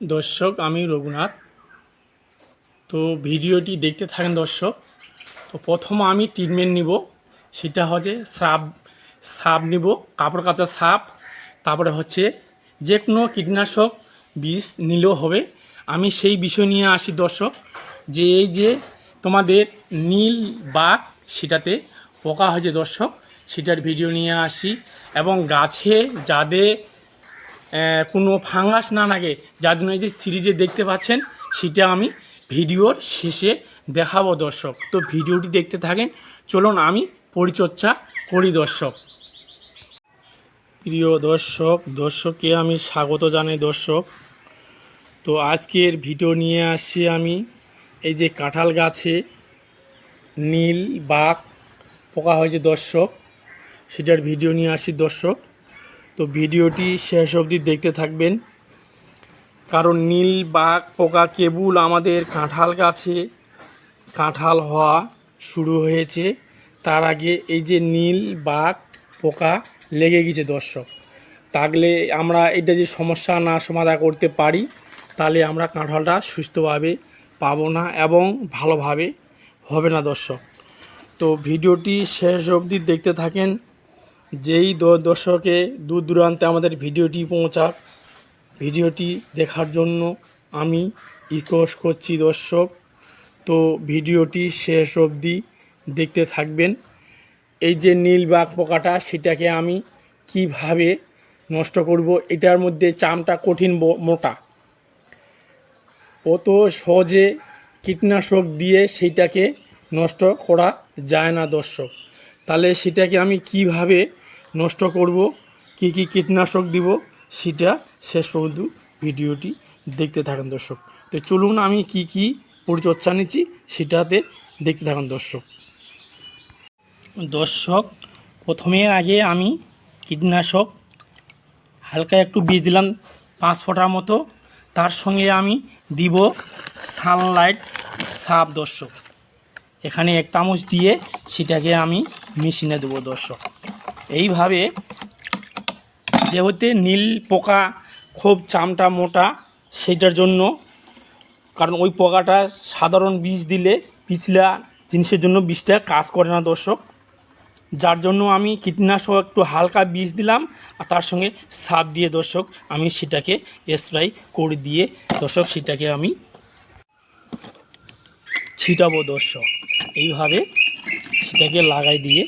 দর্শক, আমি রঘুনাথ। তো ভিডিওটি দেখতে থাকেন দর্শক। তো প্রথম আমি ট্রিটমেন্ট নিব। সেটা হচ্ছে সাপ সাপ নিব, কাপড় কাচা সাপ। তারপরে হচ্ছে যে কোনো কীটনাশক বিষ নিলেও হবে। আমি সেই বিষয় নিয়ে আসি দর্শক, যে এই যে তোমাদের নীল বাঘ, সেটাতে পোকা হয়েছে দর্শক। সেটার ভিডিও নিয়ে আসি। এবং গাছে যাদের কোনো ফাঙ্গাস না লাগে। যার জন্য এই যে সিরিজে দেখতে পাচ্ছেন, সেটা আমি ভিডিওর শেষে দেখাবো দর্শক। তো ভিডিওটি দেখতে থাকেন। চলুন আমি পরিচর্যা করি দর্শক। প্রিয় দর্শক, দর্শককে আমি স্বাগত জানাই দর্শক। তো আজকের ভিডিও নিয়ে আসছি আমি। এই যে কাঁঠাল গাছে নীল বাঘ পোকা হয়েছে দর্শক, সেটার ভিডিও নিয়ে আসি দর্শক। তো ভিডিওটি শেষ অবধি দেখতে থাকবেন। কারণ নীল, বাঘ, পোকা, কেবল আমাদের কাঁঠাল গাছে, কাঁঠাল হওয়া শুরু হয়েছে। তার আগে এই যে নীল, বাঘ, পোকা লেগে গেছে দর্শক। তাহলে আমরা এটা যে সমস্যা না সমাধান করতে পারি, তাহলে আমরা কাঁঠালটা সুস্থভাবে পাবো না এবং ভালোভাবে হবে না দর্শক। তো ভিডিওটি শেষ অবধি দেখতে থাকেন। যেই দর্শকে দূর দূরান্তে আমাদের ভিডিওটি পৌঁছাক, ভিডিওটি দেখার জন্য আমি রিকোয়েস্ট করছি দর্শক। তো ভিডিওটি শেষ অবধি দেখতে থাকবেন। এই যে নীল বাঘ পোকাটা, সেটাকে আমি কীভাবে নষ্ট করব, এটার মধ্যে চামটা কঠিন মোটা। অত সহজে কীটনাশক দিয়ে সেইটাকে নষ্ট করা যায় না দর্শক। তাহলে সেটাকে আমি কীভাবে নষ্ট করব? কি কি কীটনাশক দিব? সেটা শেষ পর্যন্ত ভিডিওটি দেখতে থাকেন দর্শক। তো চলুন আমি কি কি পরিচর্যা নিচ্ছি সেটাতে দেখতে থাকেন দর্শক। দর্শক, প্রথমে আগে আমি কীটনাশক হালকা একটু বীজ দিলাম পাঁচ ফোঁটার মতো। তার সঙ্গে আমি দিব সানলাইট সাপ দর্শক। এখানে এক চামচ দিয়ে সেটাকে আমি মেশিনে দেবো দর্শক। এইভাবে যেহেতু নীল, পোকা, খুব চামটা, মোটা, সেটার জন্য, কারণ ওই পোকাটা সাধারণ বিষ দিলে পিছলা জিনিসের জন্য বিষটা কাজ করে না দর্শক। যার জন্য আমি কীটনাশক একটু হালকা বিষ দিলাম, আর তার সঙ্গে সাপ দিয়ে দর্শক আমি সেটাকে স্প্রে করে দিয়ে দর্শক সেটাকে আমি ছিটাবো দর্শক। এইভাবে সেটাকে লাগাই দিয়ে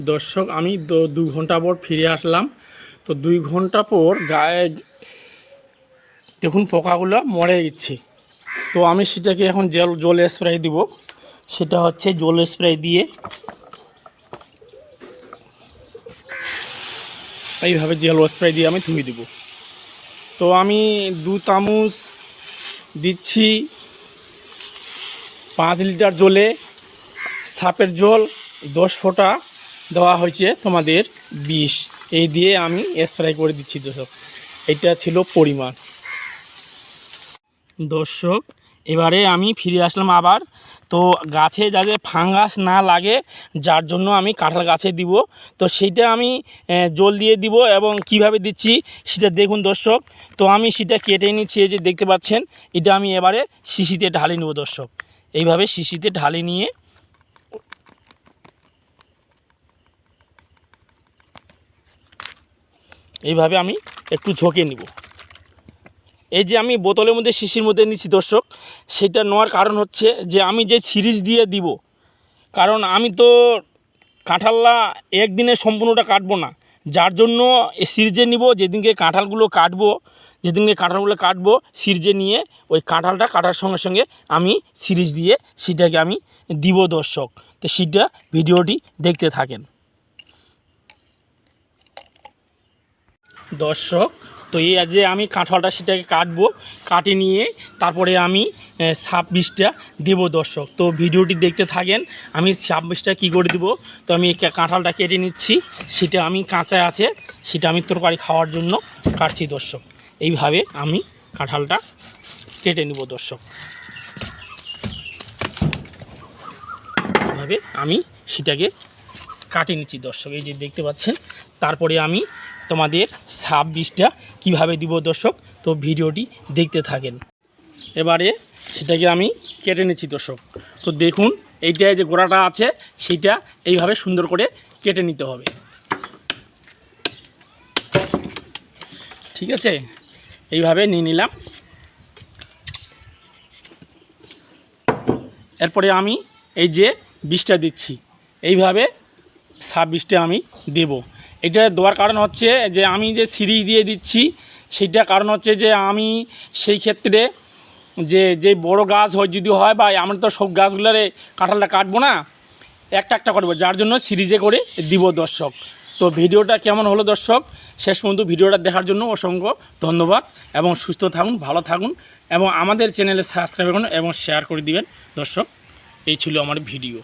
দর্শক, আমি দু- ঘণ্টা পর ফিরে আসলাম। তো দুই ঘণ্টা পর গায়ে দেখুন পোকাগুলো মরে গেছে। তো আমি সেটাকে এখন জল জল স্প্রে দিব। সেটা হচ্ছে জল স্প্রে দিয়ে এইভাবে জল স্প্রে দিয়ে আমি ধুয়ে দেব। তো আমি দু চামচ দিচ্ছি পাঁচ লিটার জলে। সাপের জল দশ ফোঁটা দেওয়া হয়েছে তোমাদের বিষ। এই দিয়ে আমি স্প্রে করে দিচ্ছি দর্শক। এটা ছিল পরিমাণ। দর্শক, এবারে আমি ফিরে আসলাম আবার। তো গাছে যাতে ফাঙ্গাস না লাগে, যার জন্য আমি কাঁঠাল গাছে দিব। তো সেইটা আমি জল দিয়ে দিব এবং কীভাবে দিচ্ছি সেটা দেখুন দর্শক। তো আমি সেটা কেটে নিচ্ছি যে দেখতে পাচ্ছেন, এটা আমি এবারে শিশিতে ঢালি নেব দর্শক। এইভাবে শিশিতে ঢালি নিয়ে এইভাবে আমি একটু ঝোঁকে নিব। এই যে আমি বোতলের মধ্যে শিশির মধ্যে নিচ্ছি দর্শক, সেটা নেওয়ার কারণ হচ্ছে যে আমি যে সিরিজ দিয়ে দিব, কারণ আমি তো কাঁঠাললা একদিনে সম্পূর্ণটা কাটবো না। যার জন্য সিরিজে নিব, যেদিনকে কাঁঠালগুলো কাটবো, যেদিনকে কাঁঠালগুলো কাটবো, সিরিজে নিয়ে ওই কাঁঠালটা কাটার সঙ্গে সঙ্গে আমি সিরিজ দিয়ে সেটাকে আমি দিব দর্শক। তো সেটা ভিডিওটি দেখতে থাকেন। দর্শক, তো এই যে আমি কাঁঠালটা সেটাকে কাটবো, কাটে নিয়ে তারপরে আমি সাপ ছাব্বিশটা দেবো দর্শক। তো ভিডিওটি দেখতে থাকেন, আমি ছাব্বিশটা কী করে দেবো? তো আমি কাঁঠালটা কেটে নিচ্ছি, সেটা আমি কাঁচা আছে, সেটা আমি তরকারি খাওয়ার জন্য কাটছি দর্শক। এইভাবে আমি কাঁঠালটা কেটে নিব দর্শক। এইভাবে আমি সেটাকে কাটে নিচ্ছি দর্শক, এই যে দেখতে পাচ্ছেন, তারপরে আমি তোমাদের সাব ছাব্বিশটা কীভাবে দিব দর্শক? তো ভিডিওটি দেখতে থাকেন। এবারে সেটাকে আমি কেটে নিচ্ছি দর্শক। তো দেখুন, এইটা যে গোড়াটা আছে, সেইটা এইভাবে সুন্দর করে কেটে নিতে হবে। ঠিক আছে? এইভাবে নিয়ে নিলাম। এরপরে আমি এই যে বিষটা দিচ্ছি, এইভাবে ছাব্বিশটা আমি দেব। এটা দেওয়ার কারণ হচ্ছে যে আমি যে সিরিজ দিয়ে দিচ্ছি সেইটা কারণ হচ্ছে যে আমি সেই ক্ষেত্রে যে যে বড় গাছ হয় যদি হয়, বা আমরা তো সব গাছগুলোরে কাঁঠালটা কাটবো না, একটা একটা করব, যার জন্য সিরিজে করে দিব দর্শক। তো ভিডিওটা কেমন হলো দর্শক? শেষ পর্যন্ত ভিডিওটা দেখার জন্য অসংখ্য ধন্যবাদ এবং সুস্থ থাকুন, ভালো থাকুন এবং আমাদের চ্যানেলে সাবস্ক্রাইব করুন এবং শেয়ার করে দিবেন। দর্শক, এই ছিল আমার ভিডিও।